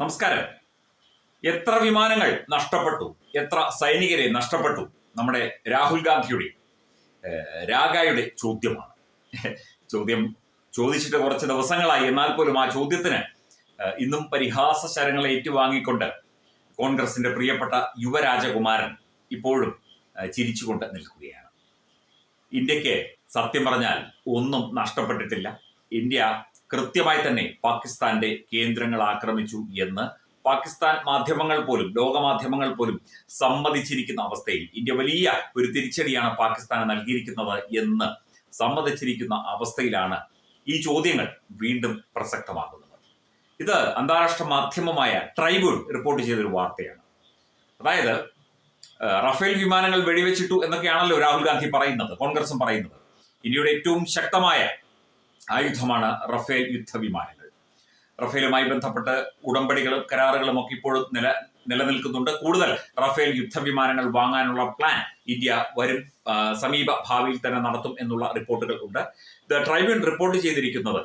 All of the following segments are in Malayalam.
നമസ്കാരം. എത്ര വിമാനങ്ങൾ നഷ്ടപ്പെട്ടു? എത്ര സൈനികരെ നഷ്ടപ്പെട്ടു? നമ്മുടെ രാഹുൽ ഗാന്ധിയുടെ രാഗായുടെ ചോദ്യമാണ്. ചോദ്യം ചോദിച്ചിട്ട് കുറച്ച് ദിവസങ്ങളായി. എന്നാൽ പോലും ആ ചോദ്യത്തിന് ഇന്നും പരിഹാസ ശരങ്ങൾ ഏറ്റുവാങ്ങിക്കൊണ്ട് കോൺഗ്രസിന്റെ പ്രിയപ്പെട്ട യുവരാജകുമാരൻ ഇപ്പോഴും ചിരിച്ചുകൊണ്ട് നിൽക്കുകയാണ്. ഇന്ത്യയ്ക്ക് സത്യം പറഞ്ഞാൽ ഒന്നും നഷ്ടപ്പെട്ടിട്ടില്ല. ഇന്ത്യ കൃത്യമായി തന്നെ പാകിസ്ഥാന്റെ കേന്ദ്രങ്ങൾ ആക്രമിച്ചു എന്ന് പാകിസ്ഥാൻ മാധ്യമങ്ങൾ പോലും ലോകമാധ്യമങ്ങൾ പോലും സമ്മതിച്ചിരിക്കുന്ന അവസ്ഥയിൽ ഇന്ത്യ വലിയ ഒരു തിരിച്ചടിയാണ് പാകിസ്ഥാന് നൽകിയിരിക്കുന്നത് എന്ന് സമ്മതിച്ചിരിക്കുന്ന അവസ്ഥയിലാണ് ഈ ചോദ്യങ്ങൾ വീണ്ടും പ്രസക്തമാകുന്നത്. ഇത് അന്താരാഷ്ട്ര മാധ്യമമായ ട്രൈബ്യൂൺ റിപ്പോർട്ട് ചെയ്തൊരു വാർത്തയാണ്. അതായത് റഫേൽ വിമാനങ്ങൾ വെടിവെച്ചിട്ടു എന്നൊക്കെയാണല്ലോ രാഹുൽ ഗാന്ധി പറയുന്നത് കോൺഗ്രസും പറയുന്നത്. ഇന്ത്യയുടെ ഏറ്റവും ശക്തമായ ആയുധമാണ് റഫേൽ യുദ്ധവിമാനങ്ങൾ. റഫേലുമായി ബന്ധപ്പെട്ട് ഉടമ്പടികളും കരാറുകളും ഒക്കെ ഇപ്പോഴും നില നിലനിൽക്കുന്നുണ്ട്. കൂടുതൽ റഫേൽ യുദ്ധവിമാനങ്ങൾ വാങ്ങാനുള്ള പ്ലാൻ ഇന്ത്യ വരും സമീപ ഭാവിയിൽ തന്നെ നടത്തും എന്നുള്ള റിപ്പോർട്ടുകൾ ഉണ്ട്. ദ ട്രൈബ്യൂൺ റിപ്പോർട്ട് ചെയ്തിരിക്കുന്നത്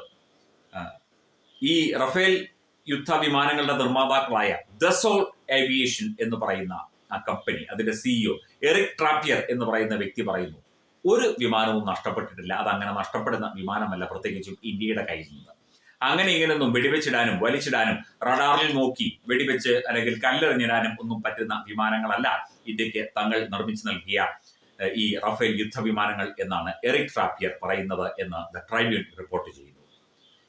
ഈ റഫേൽ യുദ്ധവിമാനങ്ങളുടെ നിർമ്മാതാക്കളായ ദസോൾ ഏവിയേഷൻ എന്ന് പറയുന്ന ആ കമ്പനി അതിന്റെ സിഇഒ എറിക് ട്രാപ്പിയർ എന്ന് പറയുന്ന വ്യക്തി പറയുന്നു ഒരു വിമാനവും നഷ്ടപ്പെട്ടിട്ടില്ല. അത് അങ്ങനെ നഷ്ടപ്പെടുന്ന വിമാനമല്ല പ്രത്യേകിച്ചും ഇന്ത്യയുടെ കയ്യിൽ നിന്ന്. അങ്ങനെ ഇങ്ങനെയൊന്നും വെടിവെച്ചിടാനും വലിച്ചിടാനും റഡാറിൽ നോക്കി വെടിവെച്ച് അല്ലെങ്കിൽ കല്ലെറിഞ്ഞിടാനും ഒന്നും പറ്റുന്ന വിമാനങ്ങളല്ല ഇന്ത്യയ്ക്ക് തങ്ങൾ നിർമ്മിച്ചു നൽകിയ ഈ റഫേൽ യുദ്ധ വിമാനങ്ങൾ എന്നാണ് എറിക് ട്രാപ്പിയർ പറയുന്നത് എന്ന് ദ ട്രൈബ്യൂൺ റിപ്പോർട്ട് ചെയ്യുന്നു.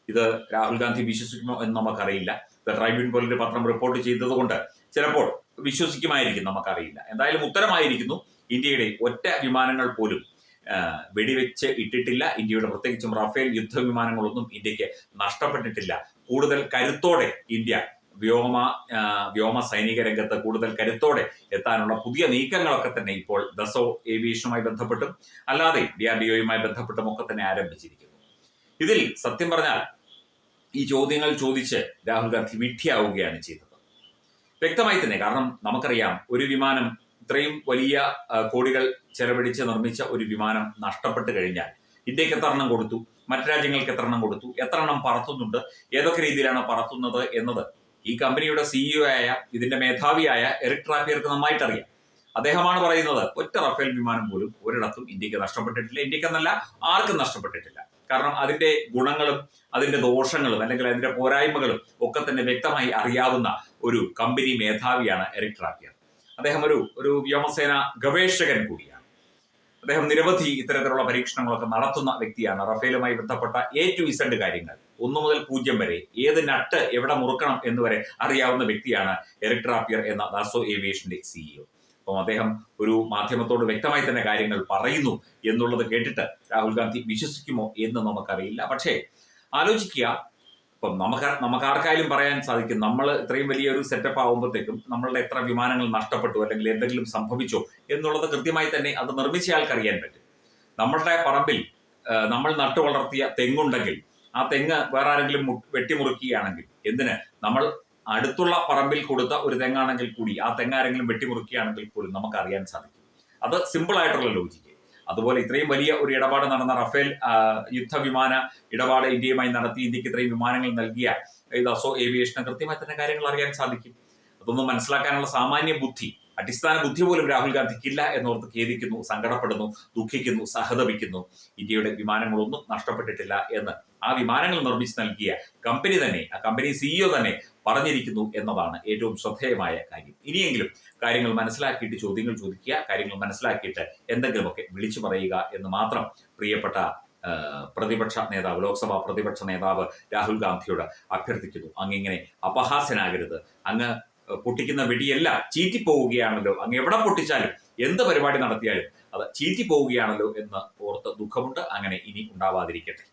ഇത് രാഹുൽ ഗാന്ധി വിശ്വസിക്കുമോ എന്ന് നമുക്കറിയില്ല. ദ ട്രൈബ്യൂൺ പോലൊരു പത്രം റിപ്പോർട്ട് ചെയ്തതുകൊണ്ട് ചിലപ്പോൾ വിശ്വസിക്കുമായിരിക്കും നമുക്കറിയില്ല. എന്തായാലും ഉത്തരമായിരിക്കുന്നു ഇന്ത്യയുടെ ഒറ്റ വിമാനങ്ങൾ പോലും വെടിവെച്ച് ഇട്ടിട്ടില്ല. ഇന്ത്യയുടെ പ്രത്യേകിച്ചും റഫേൽ യുദ്ധവിമാനങ്ങളൊന്നും ഇന്ത്യയ്ക്ക് നഷ്ടപ്പെട്ടിട്ടില്ല. കൂടുതൽ കരുത്തോടെ ഇന്ത്യ വ്യോമ വ്യോമ സൈനിക രംഗത്ത് കൂടുതൽ കരുത്തോടെ എത്താനുള്ള പുതിയ നീക്കങ്ങളൊക്കെ തന്നെ ഇപ്പോൾ ദസോ ഏവിയേഷനുമായി ബന്ധപ്പെട്ടും അല്ലാതെ ഡി ആർ ഡി ഒയുമായി ബന്ധപ്പെട്ടും ഒക്കെ തന്നെ ആരംഭിച്ചിരിക്കുന്നു. ഇതിൽ സത്യം പറഞ്ഞാൽ ഈ ചോദ്യങ്ങൾ ചോദിച്ച് രാഹുൽ ഗാന്ധി വിഡ്ഢിയാവുകയാണ് ചെയ്തത്. വ്യക്തമായി തന്നെ കാരണം നമുക്കറിയാം ഒരു വിമാനം ഇത്രയും വലിയ കോടികൾ ചെലവഴിച്ച് നിർമ്മിച്ച ഒരു വിമാനം നഷ്ടപ്പെട്ട് കഴിഞ്ഞാൽ ഇന്ത്യയ്ക്ക് എത്ര എണ്ണം കൊടുത്തു? മറ്റു രാജ്യങ്ങൾക്ക് എത്ര എണ്ണം കൊടുത്തു? എത്ര എണ്ണം പറത്തുന്നുണ്ട്? ഏതൊക്കെ രീതിയിലാണ് പറത്തുന്നത് എന്നത് ഈ കമ്പനിയുടെ സിഇഒ ആയ ഇതിന്റെ മേധാവിയായ എറിക് ട്രാപ്പിയർക്ക് നന്നായിട്ട് അറിയാം അദ്ദേഹമാണ് പറയുന്നത് ഒറ്റ റഫേൽ വിമാനം പോലും ഒരിടത്തും ഇന്ത്യയ്ക്ക് നഷ്ടപ്പെട്ടിട്ടില്ല. ഇന്ത്യക്കെന്നല്ല ആർക്കും നഷ്ടപ്പെട്ടിട്ടില്ല. കാരണം അതിന്റെ ഗുണങ്ങളും അതിന്റെ ദോഷങ്ങളും അല്ലെങ്കിൽ അതിന്റെ പോരായ്മകളും ഒക്കെ തന്നെ വ്യക്തമായി അറിയാവുന്ന ഒരു കമ്പനി മേധാവിയാണ് എറിക് ട്രാപ്പിയർ. അദ്ദേഹം ഒരു ഒരു വ്യോമസേന ഗവേഷകൻ കൂടിയാണ്. അദ്ദേഹം നിരവധി ഇത്തരത്തിലുള്ള പരീക്ഷണങ്ങളൊക്കെ നടത്തുന്ന വ്യക്തിയാണ്. റഫേലുമായി ബന്ധപ്പെട്ട എ ടു ഇസഡ് കാര്യങ്ങൾ ഒന്നു മുതൽ പൂജ്യം വരെ ഏത് നട്ട് എവിടെ മുറുക്കണം എന്ന് വരെ അറിയാവുന്ന വ്യക്തിയാണ് എറിക് ട്രാപ്പിയർ എന്ന ദാസോ ഏവിയേഷന്റെ സിഇഒ അപ്പം അദ്ദേഹം ഒരു മാധ്യമത്തോട് വ്യക്തമായി തന്നെ കാര്യങ്ങൾ പറയുന്നു എന്നുള്ളത് കേട്ടിട്ട് രാഹുൽ ഗാന്ധി വിശ്വസിക്കുമോ എന്ന് നമുക്കറിയില്ല. പക്ഷേ ആലോചിക്കുക ഇപ്പം നമുക്ക് നമുക്ക് ആർക്കായാലും പറയാൻ സാധിക്കും. നമ്മൾ ഇത്രയും വലിയൊരു സെറ്റപ്പ് ആകുമ്പോഴത്തേക്കും നമ്മളുടെ എത്ര വിമാനങ്ങൾ നഷ്ടപ്പെട്ടു അല്ലെങ്കിൽ എന്തെങ്കിലും സംഭവിച്ചോ എന്നുള്ളത് കൃത്യമായി തന്നെ അത് നിർമ്മിച്ചയാൾക്ക് അറിയാൻ പറ്റും. നമ്മളുടെ പറമ്പിൽ നമ്മൾ നട്ടു വളർത്തിയ തെങ്ങുണ്ടെങ്കിൽ ആ തെങ്ങ് വേറെ ആരെങ്കിലും വെട്ടിമുറുക്കുകയാണെങ്കിൽ എന്തിന്? നമ്മൾ അടുത്തുള്ള പറമ്പിൽ കൊടുത്ത ഒരു തെങ്ങാണെങ്കിൽ കൂടി ആ തെങ്ങ് ആരെങ്കിലും വെട്ടിമുറുക്കുകയാണെങ്കിൽ പോലും നമുക്ക് അറിയാൻ സാധിക്കും. അത് സിമ്പിൾ ആയിട്ടുള്ള ലോജിക്ക് അതുപോലെ ഇത്രയും വലിയ ഒരു ഇടപാട് നടന്ന റഫേൽ യുദ്ധവിമാന ഇടപാട് ഇന്ത്യയുമായി നടത്തി ഇന്ത്യയ്ക്ക് ഇത്രയും വിമാനങ്ങൾ നൽകിയ ഇത് അസോ ഏവിയേഷന് കൃത്യമായി തന്നെ കാര്യങ്ങൾ അറിയാൻ സാധിക്കും. അതൊന്നും മനസ്സിലാക്കാനുള്ള സാമാന്യ ബുദ്ധി അടിസ്ഥാന ബുദ്ധി പോലും രാഹുൽ ഗാന്ധിക്കില്ല എന്നോർത്ത് ഖേദിക്കുന്നു സങ്കടപ്പെടുന്നു ദുഃഖിക്കുന്നു സഹതപിക്കുന്നു. ഇന്ത്യയുടെ വിമാനങ്ങളൊന്നും നഷ്ടപ്പെട്ടിട്ടില്ല എന്ന് ആ വിമാനങ്ങൾ നിർമ്മിച്ച് നൽകിയ കമ്പനി തന്നെ ആ കമ്പനി സിഇഒ തന്നെ പറഞ്ഞിരിക്കുന്നു എന്നതാണ് ഏറ്റവും ശ്രദ്ധേയമായ കാര്യം. ഇനിയെങ്കിലും കാര്യങ്ങൾ മനസ്സിലാക്കിയിട്ട് ചോദ്യങ്ങൾ ചോദിക്കുക കാര്യങ്ങൾ മനസ്സിലാക്കിയിട്ട് എന്തെങ്കിലുമൊക്കെ വിളിച്ചു പറയുക എന്ന് മാത്രം പ്രിയപ്പെട്ട പ്രതിപക്ഷ നേതാവ് ലോക്സഭാ പ്രതിപക്ഷ നേതാവ് രാഹുൽ ഗാന്ധിയോട് അഭ്യർത്ഥിക്കുന്നു. അങ്ങിങ്ങനെ അപഹാസ്യനാകരുത്. അങ്ങ് പൊട്ടിക്കുന്ന വെടിയല്ല ചീറ്റിപ്പോവുകയാണല്ലോ അങ്ങ് എവിടെ പൊട്ടിച്ചാലും എന്ത് പരിപാടി നടത്തിയാലും അത് ചീറ്റിപ്പോവുകയാണല്ലോ എന്ന് ഓർത്ത് ദുഃഖമുണ്ട്. അങ്ങനെ ഇനി ഉണ്ടാവാതിരിക്കട്ടെ.